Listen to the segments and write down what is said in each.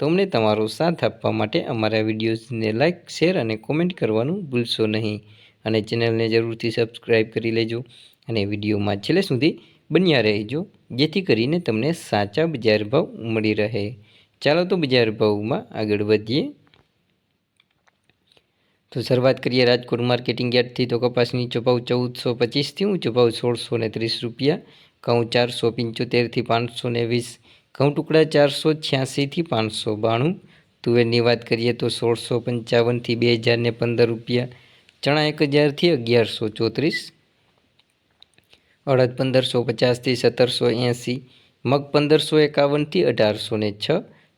તો અમને તમારો સાથ આપવા માટે અમારા વિડીયોઝને લાઇક શેર અને કોમેન્ટ કરવાનું ભૂલશો નહીં. અને ચેનલને જરૂરથી સબસ્ક્રાઈબ કરી લેજો અને વિડીયોમાં છેલ્લે સુધી બન્યા રહેજો, જેથી કરીને તમને સાચા બજાર ભાવ મળી રહે. ચાલો તો બજાર ભાવમાં આગળ વધીએ. તો શરૂઆત કરીએ રાજકોટ માર્કેટિંગ યાર્ડથી. તો કપાસની ચોપાવ ચૌદસો પચીસથી ઊંચો ભાવ સોળસો ત્રીસ રૂપિયા, ઘઉં ચારસો પંચોતેરથી પાંચસો ને વીસ ઘઉં ટુકડા ચારસો છ્યાસીથી પાંચસો બાણું. તુવેરની વાત કરીએ તો સોળસો પંચાવનથી બે હજારને પંદર રૂપિયા. ચણા એક હજારથી અગિયારસો ચોત્રીસ. અડદ પંદરસો પચાસથી સત્તરસો એંસી. મગ પંદરસો એકાવનથી અઢારસો ને છ.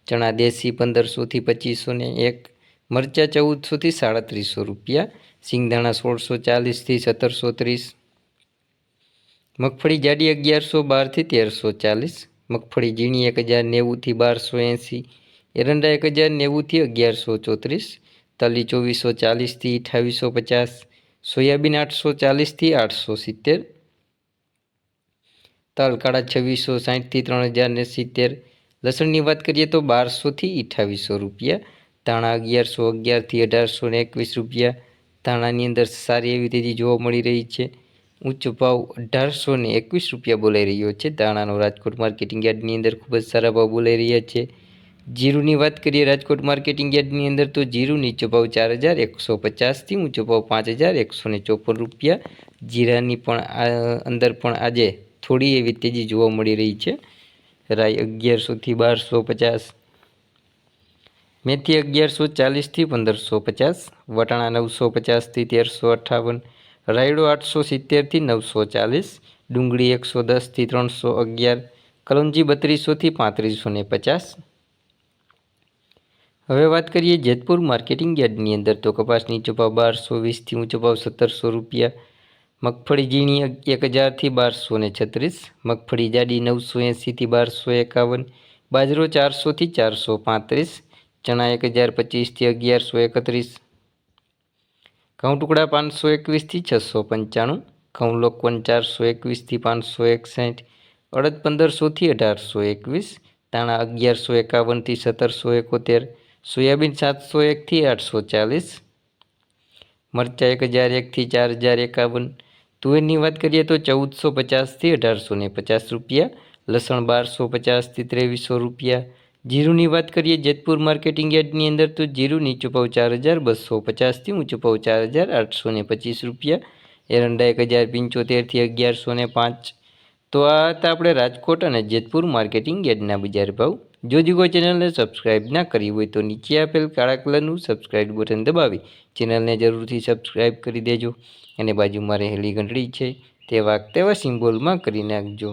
ચણા દેશી પંદરસોથી પચીસો ને એક. મરચાં ચૌદસોથી સાડત્રીસો રૂપિયા. સિંગદાણા સોળસો ચાલીસથી સત્તરસો ત્રીસ. મગફળી જાડી અગિયારસો બારથી તેરસો ચાલીસ. મગફળી ઝીણી એક હજાર નેવુંથી બારસો એંસી, એરંડા એક હજાર નેવુંથી અગિયારસો ચોત્રીસ, તલી ચોવીસો ચાલીસથી અઠાવીસો પચાસ, સોયાબીન આઠસો ચાલીસથી આઠસો સિત્તેર તલ કાળા છવ્વીસો સાહીઠથી ત્રણ હજાર ને સિત્તેર, લસણની વાત કરીએ તો બારસોથી અઠાવીસો રૂપિયા, ધાણા અગિયારસો અગિયારથી અઢારસો ને એકવીસ રૂપિયા, ધાણાની અંદર સારી એવી તેજી જોવા મળી રહી છે. ઊંચો ભાવ અઢારસો ને એકવીસ રૂપિયા બોલાઈ રહ્યો છે. દાણાનો રાજકોટ માર્કેટિંગ યાર્ડની અંદર ખૂબ જ સારા ભાવ બોલાઈ રહ્યા છે. જીરુની વાત કરીએ રાજકોટ માર્કેટિંગ યાર્ડની અંદર તો જીરુ નીચો ભાવ ચાર હજાર એકસો પચાસથી ઊંચો ભાવ પાંચ હજાર એકસો ને ચોપન રૂપિયા. જીરાની પણ અંદર પણ આજે થોડી એવી તેજી જોવા મળી રહી છે. રાઈ અગિયારસોથી બારસો પચાસ. મેથી અગિયારસો ચાલીસથી પંદરસો પચાસ. વટાણા નવસો પચાસથી તેરસો અઠ્ઠાવન રાયડો આઠસો સિત્તેરથી નવસો ચાલીસ, ડુંગળી એકસો દસથી ત્રણસો અગિયાર કલંજી બત્રીસોથી પાંત્રીસો ને પચાસ. હવે વાત કરીએ જેતપુર માર્કેટિંગ યાર્ડની અંદર તો કપાસની ચોપાવ બારસો વીસથી ઊંચો ભાવ સત્તરસો રૂપિયા, મગફળી ઝીણી એક હજારથી બારસો ને છત્રીસ, મગફળી જાડી નવસો એંસીથી બારસો એકાવન, બાજરો ચારસોથી ચારસો પાંત્રીસ, ચણા એક હજાર પચીસથી અગિયારસો એકત્રીસ ઘઉં ટુકડા પાંચસો એકવીસથી છસો પંચાણું, ઘઉં લોકવન ચારસો એકવીસથી પાંચસો એકસાઠ, અડદ પંદરસોથી અઢારસો એકવીસ તાણા અગિયારસો એકાવનથી સત્તરસો એકોતેર, સોયાબીન સાતસો એકથી આઠસો ચાલીસ, મરચાં એક હજાર એકથી ચાર હજાર એકાવન, તુવેરની વાત કરીએ તો ચૌદસો પચાસથી અઢારસો ને પચાસ રૂપિયા, લસણ બારસો પચાસથી ત્રેવીસો રૂપિયા જીરુની વાત કરીએ જેતપુર માર્કેટિંગ યાર્ડની અંદર, તો જીરું નીચો ભાવ ચાર હજાર બસો પચાસથી ઊંચો ભાવ ચાર હજાર આઠસો ને પચીસ રૂપિયા. એરંડા એક હજાર પંચોતેરથી અગિયારસો ને પાંચ. તો આ હતા આપણે રાજકોટ અને જેતપુર માર્કેટિંગ યાર્ડના બજાર ભાવ. જો જીગો ચેનલને સબસ્ક્રાઈબ ના કરી હોય તો નીચે આપેલ કાળા કલરનું સબસ્ક્રાઈબ બટન દબાવી ચેનલને જરૂરથી સબસ્ક્રાઇબ કરી દેજો. અને બાજુમાં રહેલી ઘંટડી છે તે વાગ તેવા સિમ્બોલમાં કરી નાખજો.